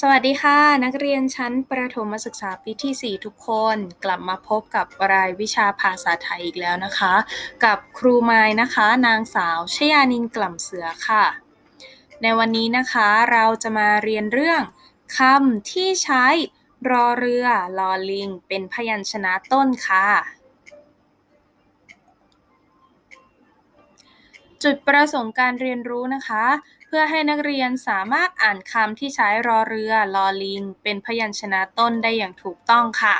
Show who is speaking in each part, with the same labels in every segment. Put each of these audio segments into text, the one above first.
Speaker 1: สวัสดีค่ะ นักเรียนชั้นประถมศึกษาปีที่ 4 ทุกคนกลับมาพบกับรายวิชาภาษาไทยอีกแล้วนะคะ กับครูไม้นะคะ นางสาวชยานินกล่ำเสือค่ะ ในวันนี้นะคะเราจะมาเรียนเรื่องคำที่ใช้รอเรือลอลิง เป็นพยัญชนะต้นค่ะ จุดประสงค์การเรียนรู้นะคะ เพื่อให้นักเรียนสามารถอ่านคำที่ใช้รอเรือ ลอลิง เป็นพยัญชนะต้นได้อย่างถูกต้องค่ะ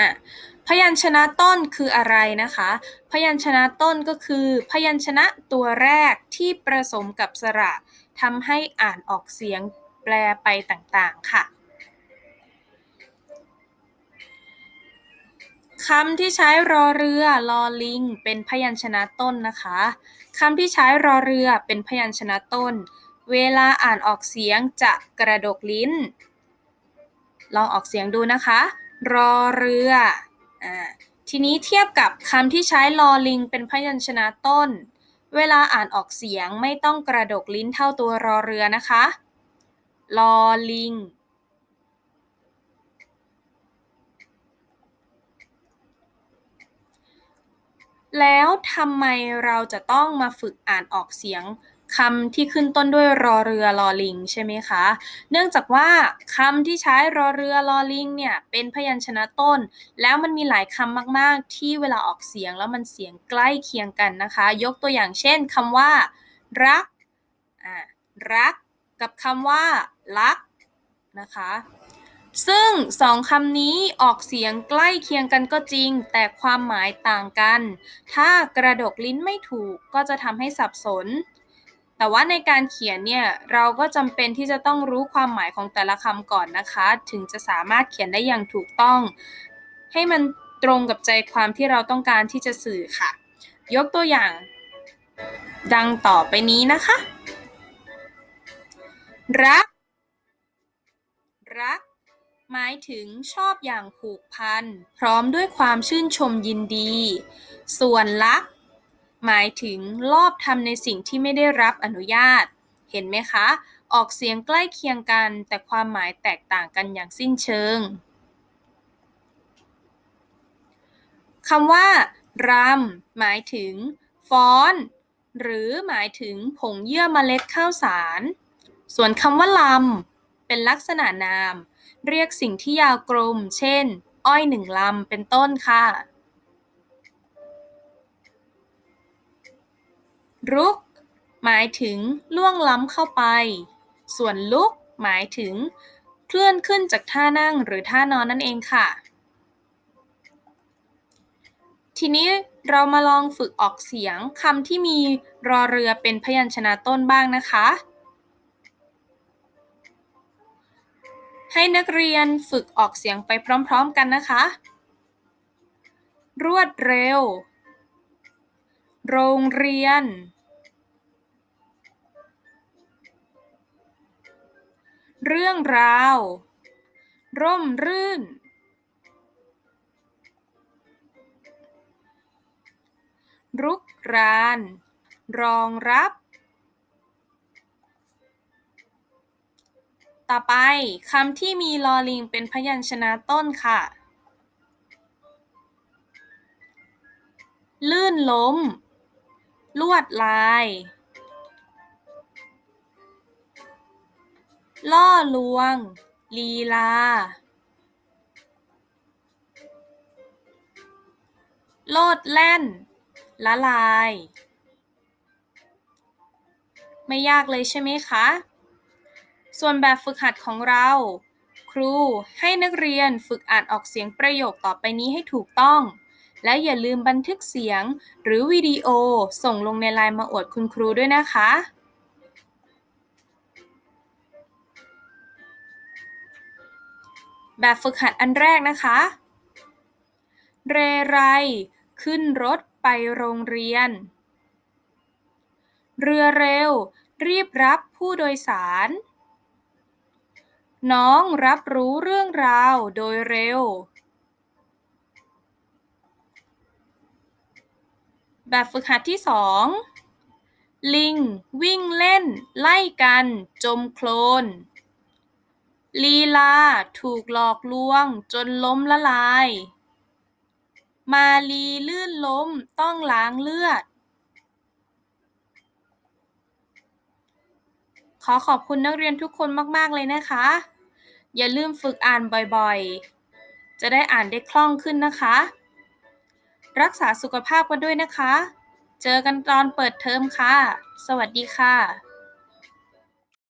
Speaker 1: อะพยัญชนะต้นคืออะไรนะคะ พยัญชนะต้นก็คือ พยัญชนะตัวแรกที่ประสมกับสระทำให้อ่านออกเสียงแปลไปต่างๆค่ะ คำที่ใช้รอเรือลอลิง เป็นพยัญชนะต้นนะคะคำที่ใช้รอเรือเป็นพยัญชนะต้น เวลาอ่านออกเสียงจะกระดกลิ้น ลองออกเสียงดูนะคะ รอเรืออทีนี้เทียบกับคำที่ใช้ลอลิง เป็นพยัญชนะต้น เวลาอ่านออกเสียงไม่ต้องกระดกลิ้นเท่าตัวรอเรือนะคะลอลิง แล้วทำไมเราจะต้องมาฝึกอ่านออกเสียงคำที่ขึ้นต้นด้วยรอเรือลอลิงใช่ไหมคะ เนื่องจากว่าคำที่ใช้รอเรือลอลิงเนี่ยเป็นพยัญชนะต้น แล้วมันมีหลายคำมากๆ ที่เวลาออกเสียงแล้วมันเสียงใกล้เคียงกันนะคะ ยกตัวอย่างเช่นคำว่า รักรัก กับคำว่ารักนะคะ ซึ่งสองคำนี้ออกเสียงใกล้เคียงกันก็จริง แต่ความหมายต่างกัน ถ้ากระดกลิ้นไม่ถูกก็จะทำให้สับสน แต่ว่าในการเขียนเนี่ย เราก็จำเป็นที่จะต้องรู้ความหมายของแต่ละคำก่อนนะคะ ถึงจะสามารถเขียนได้อย่างถูกต้อง ให้มันตรงกับใจความที่เราต้องการที่จะสื่อค่ะ ยกตัวอย่าง ดังต่อไปนี้นะคะ รัก หมายถึงชอบอย่างผูกพัน พร้อมด้วยความชื่นชมยินดี ส่วนลัก หมายถึงลอบทำในสิ่งที่ไม่ได้รับอนุญาต เห็นไหมคะ ออกเสียงใกล้เคียงกัน แต่ความหมายแตกต่างกันอย่างสิ้นเชิงคำว่ารำหมายถึง ฟ้อน หรือหมายถึงผงเยื่อเมล็ดข้าวสาร ส่วนคำว่าลำ เป็นลักษณะนาม เรียกสิ่งที่ยาวกลม เช่น อ้อยหนึ่งลำ เป็นต้นค่ะ รุก หมายถึงล่วงล้ำเข้าไป ส่วนลุก หมายถึง เคลื่อนขึ้นจากท่านั่งหรือท่านอนนั่นเองค่ะ ทีนี้เรามาลองฝึกออกเสียงคำที่มีรอเรือเป็นพยัญชนะต้นบ้างนะคะ ให้นักเรียนฝึกออกเสียงไปพร้อมๆกันนะคะ รวดเร็ว โรงเรียน เรื่องราว ร่มรื่น รุกราน รองรับ ต่อไปคำที่มีลอลิงเป็นพยัญชนะต้นค่ะ ลื่นล้ม ลวดลาย ล่อลวง ลีลา โลดแล่น ละลาย ไม่ยากเลยใช่ไหมคะ ส่วนแบบฝึกหัดของเรา ครูให้นักเรียนฝึกอ่านออกเสียงประโยคต่อไปนี้ให้ถูกต้อง และอย่าลืมบันทึกเสียงหรือวิดีโอส่งลงในไลน์มาอวดคุณครูด้วยนะคะ แบบฝึกหัดอันแรกนะคะ เรไร ขึ้นรถไปโรงเรียน เรือเร็ว รีบรับผู้โดยสาร น้องรับรู้เรื่องราวโดยเร็ว แบบฝึกหัดที่สองลิง วิ่งเล่น ไล่กัน จมโคลน ลีลา ถูกหลอกลวง จนล้มละลาย มาลีลื่นล้มต้องล้างเลือด ขอขอบคุณนักเรียนทุกคนมาก ๆ เลยนะคะ อย่าลืมฝึกอ่านบ่อยๆ จะได้อ่านได้คล่องขึ้นนะคะ รักษาสุขภาพกันด้วยนะคะ เจอกันตอนเปิดเทอมค่ะ สวัสดีค่ะ